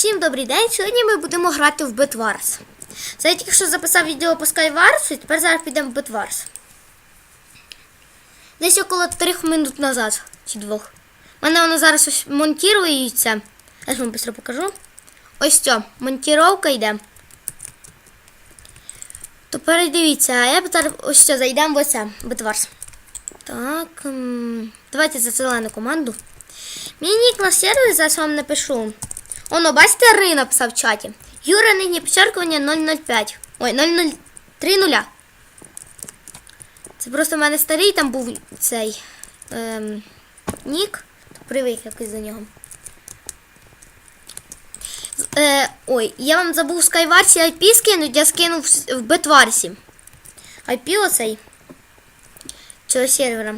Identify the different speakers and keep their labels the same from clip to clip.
Speaker 1: Всім добрий день! Сьогодні ми будемо грати в Бетварс. Це я тільки що записав відео по Skywars, і тепер зараз підемо в Бетварс. Десь около 3 минут назад, чи двох. У мене воно зараз ось монтується. Я ж вам швидко покажу. Ось цьо, монтіровка йде. То передивіться, а я зараз ось це зайдемо в оце, Бетварс. Так, давайте за зелену команду. Мій нік на сервері зараз вам напишу. Оно, бачите, Ри написав в чаті. Юра нині підчеркування 005. Ой, 003 нуля. Це просто в мене старий там був цей ем, нік. Привик якось за нього. Е, ой, я вам забув в Skywars IP скинуть, я скинув в- Бетварсі. IP оцей. Цього сервера.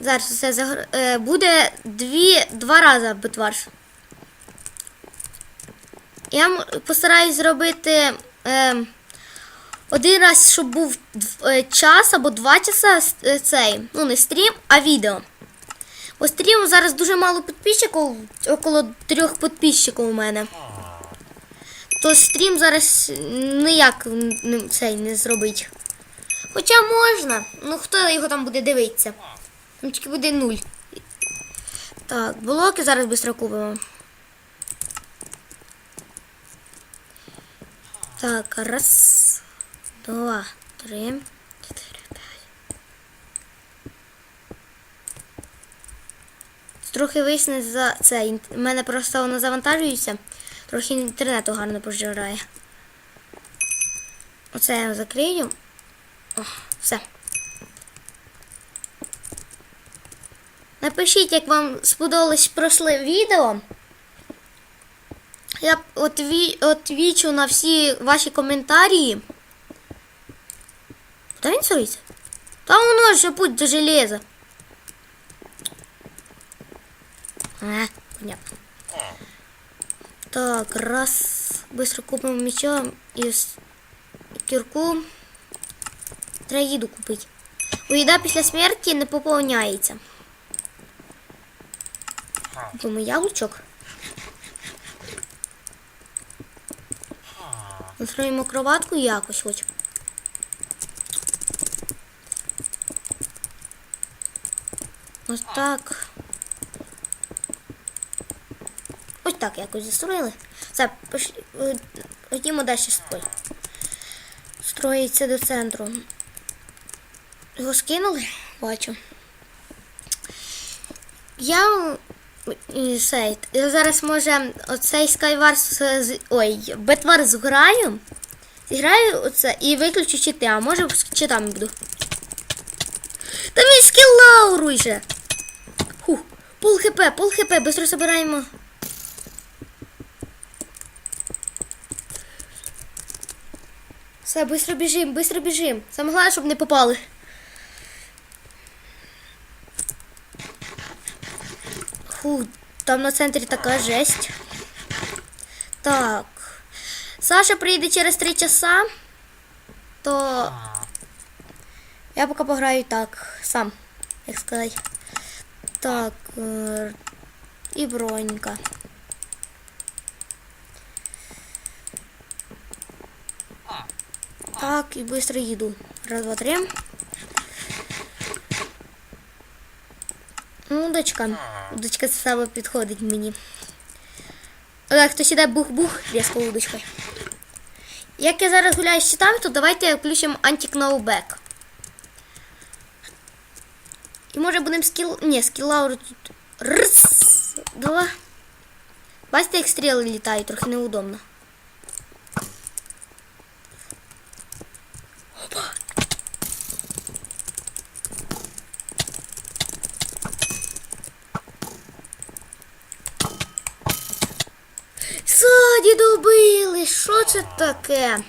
Speaker 1: Зараз все загр... е, буде дві, два рази Бетварс. Я постараюсь зробити е, один раз, щоб був е, час або два часа е, цей. Ну, не стрім, а відео. У стріму зараз дуже мало підписчиків, около трьох підписчиків у мене. То стрім зараз ніяк цей не зробить. Хоча можна. Ну хто його там буде дивитися? Там тільки буде нуль. Так, блоки зараз швидко купимо. Так, раз, два, три, чотири, п'ять. Трохи висне за це. У мене просто воно завантажується. Трохи інтернету гарно пожирає. Оце я закрию. О, все. Напишіть, як вам сподобалось прошле відео. Я отві... отвічу на всі ваші коментарі. Куди він сується? Та воно ж путь до железа. А, понятно. Так, раз. Быстро купимо меча і с- кірку. Треба їду купити. У їда після смерті не поповняється. Купимо яблучок. Настроїмо кроватку якось хоч. Ось так. Ось так якось застроїли. Все, пішли. е, Ходімо далі строй. Строїться до центру. Його скинули, бачу. Я і цей, я зараз може оцей Skywars з- ой, Бетвар зграю. Зіграю оце і виключу чити, а може з читами буду. Та він скілауруй же. Хух, пол хп, пол хп, быстро собираємо. Все, быстро біжим, быстро біжим. Саме головне, щоб не попали. Фу, там на центрі така жесть. Так. Саша прийде через три часа, то я поки пограю так, сам, як сказати. Так. е, І бронька. Так, і швидко їду. Раз, два, три. Ну, дочка. Удочка саме підходить мені. Але хто сідає бух-бух, різко удочкою. Як я зараз гуляю з щитами, то давайте включимо антик-ноубек. І може будемо скіл... Ні, скілауру тут. Раз, два. Бачите, як стріли літають, трохи неудобно. Ззаді добили. Що це таке?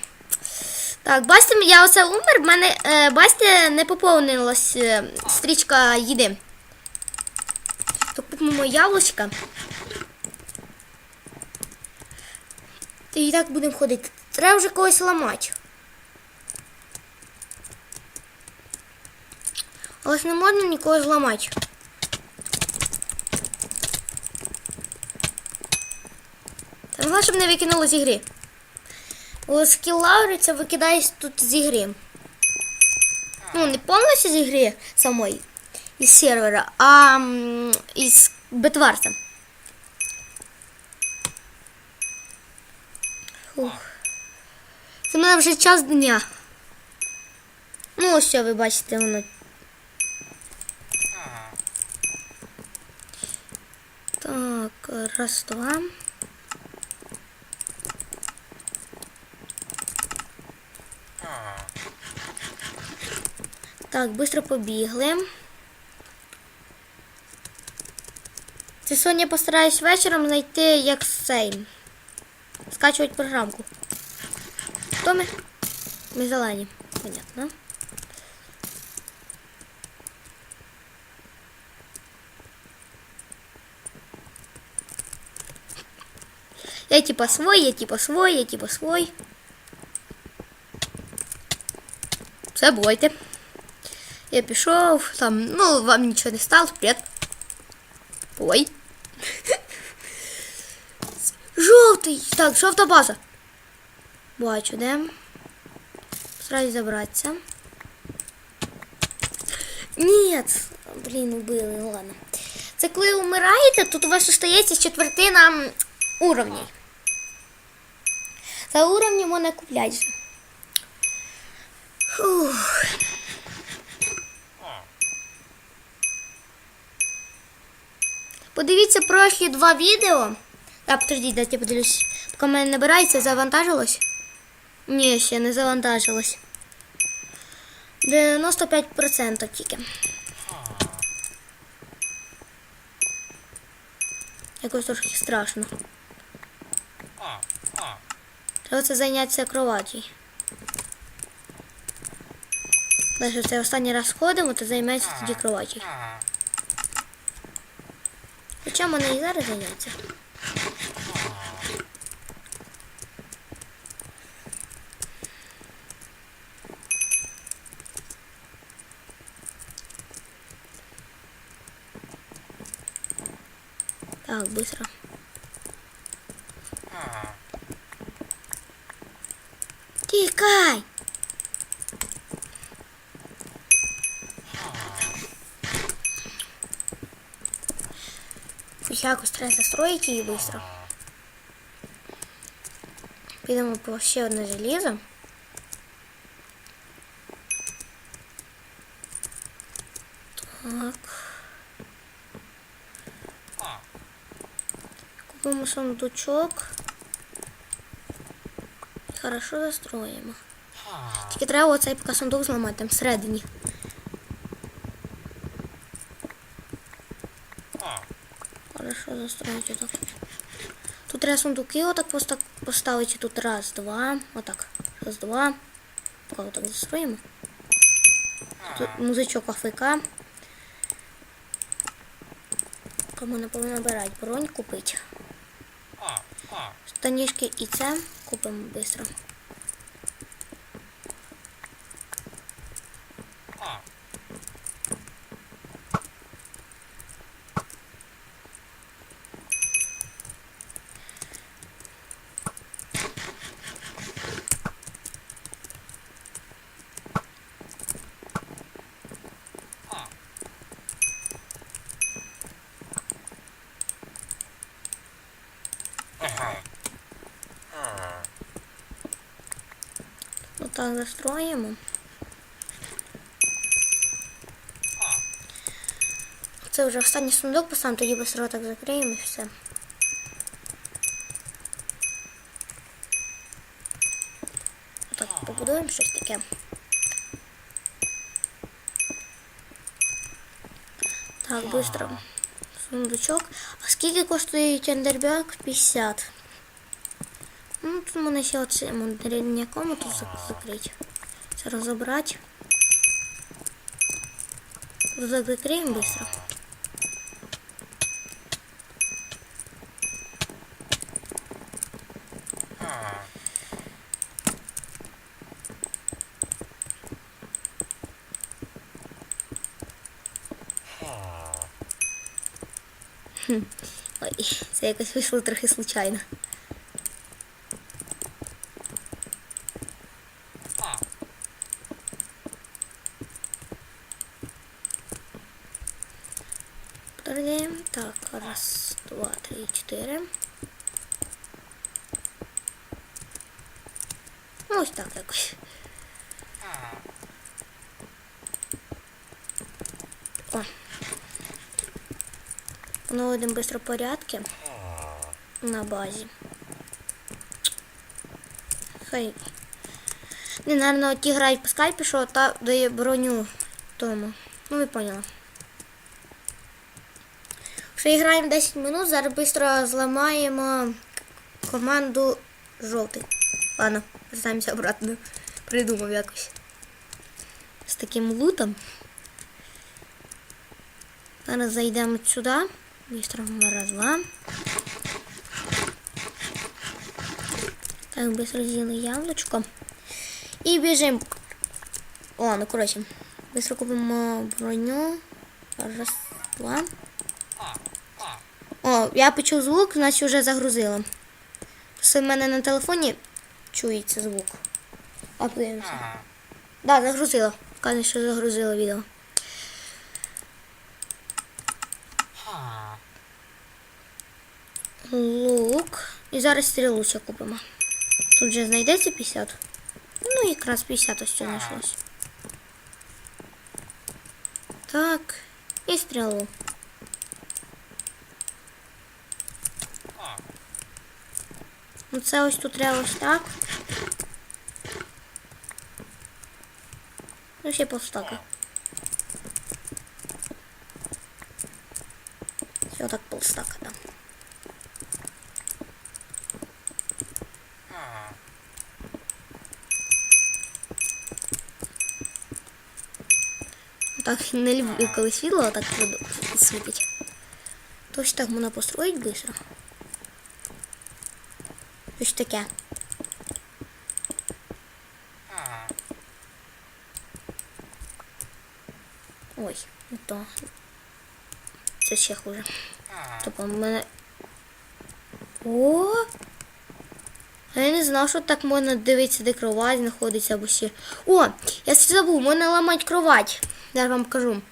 Speaker 1: Так, бачите, я оце умер, в мене, е, бачите, не поповнилась е, стрічка їди. То купимо яблучка. І так будемо ходити. Треба вже когось ламати. Ж не можна нікого зламати. Головне, щоб не викинуло з ігри. Бо скіл лаври це викидаєш тут з ігри. Ну, не повністю з ігри самої, із сервера, а із бетварса. Фух. Це в мене вже час дня. Ну, ось що ви бачите, воно. Так, раз, два. Так, быстро побігли. Це сьогодні постараюсь вечором знайти як цей. Скачувати програмку. Хто ми? Ми зелені. Понятно. Я типа свой, я типа свой, я типа свой. Все, бувайте. Я пішов, там, ну, вам нічого не стало, привіт. Ой. Жовтий. Так, жовта база. Бачу, де? Сразу забратися. Ні, блін, убили, ну ладно. Це коли ви вмираєте, тут у вас остається четвертина м, уровней. За уровні можна купляти. Подивіться прошлі два відео. А, подождіть, дайте я подивлюсь. Поки в мене набирається, завантажилось. Ні, ще не завантажилось. 95% тільки. Якось трошки страшно. Треба це зайнятися кроваті. Якщо це останній раз ходимо, то займається тоді кроваті. Хоча мене і зараз зайняться. Так, быстро. Тікай! Якось треба застроїти її швидко. Підемо по ще одне желізо. Так. Купимо сундучок. Хорошо застроїмо. Тільки треба оцей поки сундук зламати там всередині. Хорошо застроить отак. Тут треба сундуки отак поста- поставити. Тут раз, два. Отак. Раз, два. Поки отак застроїмо. Тут музичок АФК. Кому не набирати бронь купити. Штанішки і це купимо швидко. Отак застроїмо. Це вже останній сундук поставимо, тоді без так закриємо і все. Отак побудуємо щось таке. Так, швидко. Сундучок. А скільки коштує тендербяк? 50. Тут можна ще оце комнату зак- закрити. Це розібрати. Тут закриємо швидко. Ой, це якось вийшло трохи случайно. 4. Ну, ось так якось. О. Наводимо быстро порядки на базі. Хай. Не, наверное, ті грають по скайпі, що та дає броню тому. Ну, ви поняли. Ще граємо 10 минут, зараз швидко зламаємо команду жовтий. Ладно, вертаємося обратно. Придумав якось. З таким лутом. Зараз зайдемо сюди. Быстро раз, два. Так, быстро з'їли яблучко. І біжимо. О, ну коротше. Быстро купимо броню. Раз, два. О, я почув звук, значить вже загрузила. Все в мене на телефоні чується звук. А подивимося. Так, да, загрузила. Каже, що загрузила відео. Лук. І зараз стрілу ще купимо. Тут же знайдеться 50. Ну, якраз 50 ось що знайшлось. Так. І стрілу. Ну це ось тут треба ось так. Ну, ще полстака. Все так полстака, да. Так, не люблю, коли світло так світить. Тож так можна построїть швидко. Щось таке. Ой, не то. Це ще хуже. Тобто в мене. О! Я не знав, що так можна дивитися, де кровать знаходиться або ще. О! Я забув, можна ламати кровать. Я вам кажу.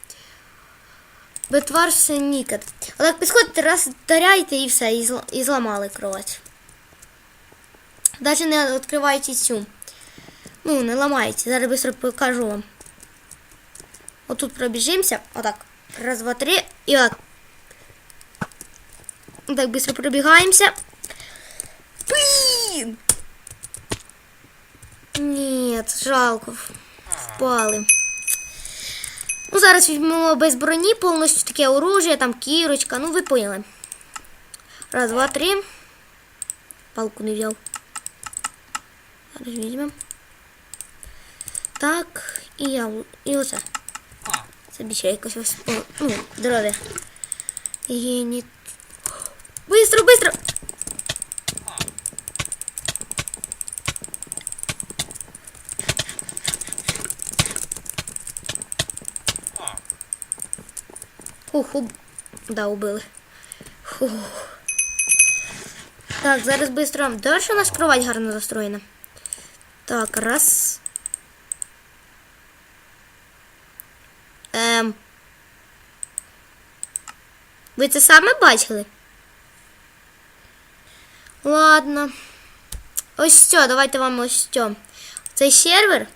Speaker 1: Бетвар Сенікет. Отак підходите, раз даряйте і все, і, зла... і зламали кровать. Навіть не відкривайте цю. Ну, не ламайте. Зараз швидко покажу вам. Отут пробіжимося. Отак. Раз, два, три. І отак. Так, швидко пробігаємося. Блін! Ні, жалко. Впали. Ну, зараз візьмемо без броні повністю таке оружие, там кірочка, ну ви поняли. Раз, два, три. Палку не взяв. Зараз візьмемо. Так, і я. І оце. Це більше якось ось. о, Ну, здоров'я. Гені. Быстро, быстро! Хух, уб... да, убили. Фух. Так, зараз быстро. Дальше у нас кровать гарно застроєна. Так, раз. Ем. Ви це саме бачили? Ладно. Ось що, давайте вам ось що. Цей сервер.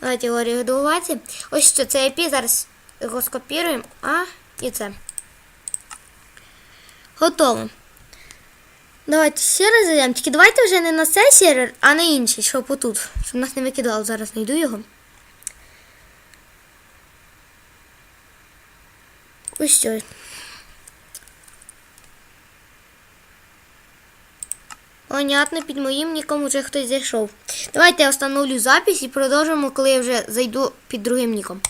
Speaker 1: Давайте його редагувати. Ось що, цей IP зараз його скопіруємо. А, і це. Готово. Давайте ще раз зайдемо. Тільки давайте вже не на цей сервер, а на інший, щоб отут. Щоб нас не викидало. Зараз знайду його. Ось що. Понятно, під моїм ніком вже хтось зайшов. Давайте я встановлю запись і продовжимо, коли я вже зайду під другим ніком.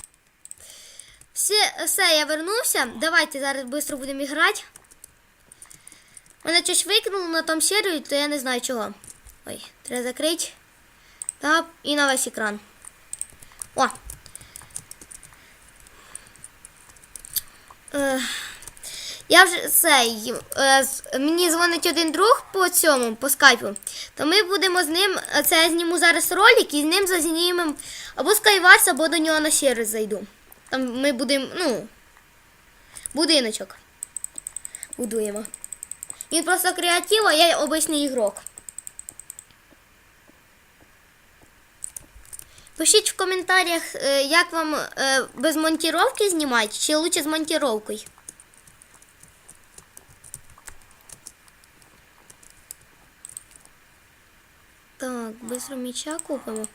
Speaker 1: Все, все, я вернувся. Давайте зараз швидко будемо грати. Мене щось викинуло на тому сервері, то я не знаю чого. Ой, треба закрити. Так, і на весь екран. О! Е, я вже цей. Е, мені дзвонить один друг по цьому, по скайпу. То ми будемо з ним. Це я зніму зараз ролик і з ним зазнімемо або скайварс, або до нього на сервер зайду. Там ми будемо, ну. Будиночок. Будуємо. Він просто креатив, а я обичний ігрок. Пишіть в коментарях, е, як вам е, без монтіровки знімати, чи лучше з монтіровкою. Так, быстро м'яча купимо.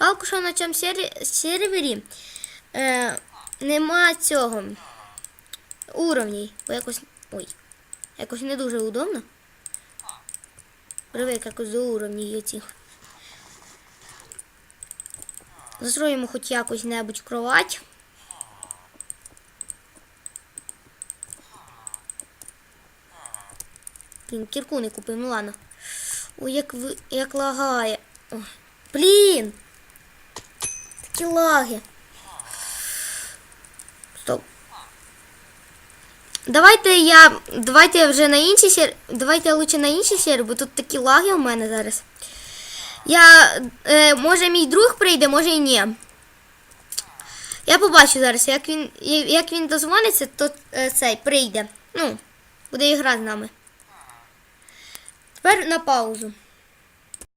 Speaker 1: Жалко, що на цьому сер- сервері е, нема цього уровней. Бо якось. Ой. Якось не дуже удобно. Привик якось до уровнів цих. Застроїмо хоч якось небудь кровать. Блін, кірку не купив, ну ладно. Ой, як ви, як лагає. Ой, блін! Такі лаги. Давайте я. Давайте я вже на інший сер. Давайте я лучше на інший сер, бо тут такі лаги у мене зараз. Я. Е, може мій друг прийде, може і ні. Я побачу зараз, як він, як він дозвониться, то е, цей прийде. Ну, буде ігра з нами. Тепер на паузу.